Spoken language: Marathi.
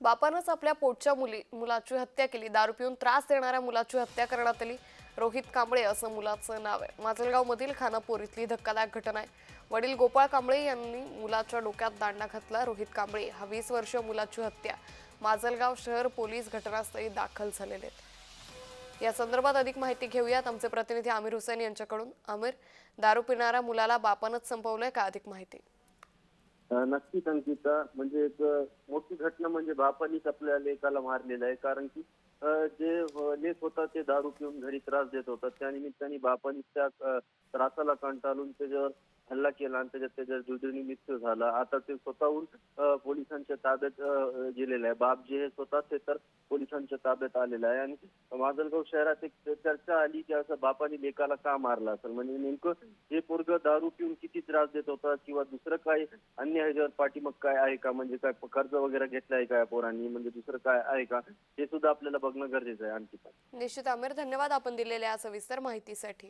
बापानंच आपल्या पोटच्या मुली मुलाची हत्या केली. दारू पिऊन त्रास देणाऱ्या मुलाची हत्या करण्यात आली. रोहित कांबळे असं मुलाचं नाव आहे. माजलगावमधील खानापूर इथली धक्कादायक घटना आहे. वडील गोपाळ कांबळे यांनी मुलाच्या डोक्यात दांडा घातला. रोहित कांबळे हा वीस वर्षीय मुलाची हत्या. माजलगाव शहर पोलीस घटनास्थळी दाखल झालेले आहेत. या संदर्भात अधिक माहिती घेऊयात. आमचे प्रतिनिधी आमिर हुसेन यांच्याकडून. आमिर दारू पिणाऱ्या मुलाला बापानच संपवलंय का अधिक माहिती? नक्कीच अंकिता म्हणजे एक मोठी घटना म्हणजे बापानीच आपल्या लेकाला मारलेलं आहे. कारण की जे लेख होता ते दारू पिऊन घरी त्रास देत होता. त्या निमित्ताने बापानी त्या त्रासाला कंटाळून त्याच्यावर हल्ला केला आणि त्याच्यात त्याच्या दुर्दैवी मृत्यू झाला. आता ते स्वतःहून पोलिसांच्या ताब्यात अ, गेलेलं आहे. बाप जे हे स्वतः ते तर पोलिसांच्या ताब्यात आलेलं आहे. आणि माजलगाव शहरात एक चर्चा आली की असं बापाने लेकाला का मारला असेल? म्हणजे नेमकं हे पोरग दारू पिऊन किती त्रास देत होता किंवा दुसरं काय अन्य ह्याच्यावर पाठीमग काय आहे का? म्हणजे काय कर्ज वगैरे घेतलं आहे का या पोरांनी? म्हणजे दुसरं काय आहे का? हे सुद्धा आपल्याला बघणं गरजेचं आहे आणखी पण. निश्चित आमिर धन्यवाद आपण दिलेल्या या सविस्तर माहितीसाठी.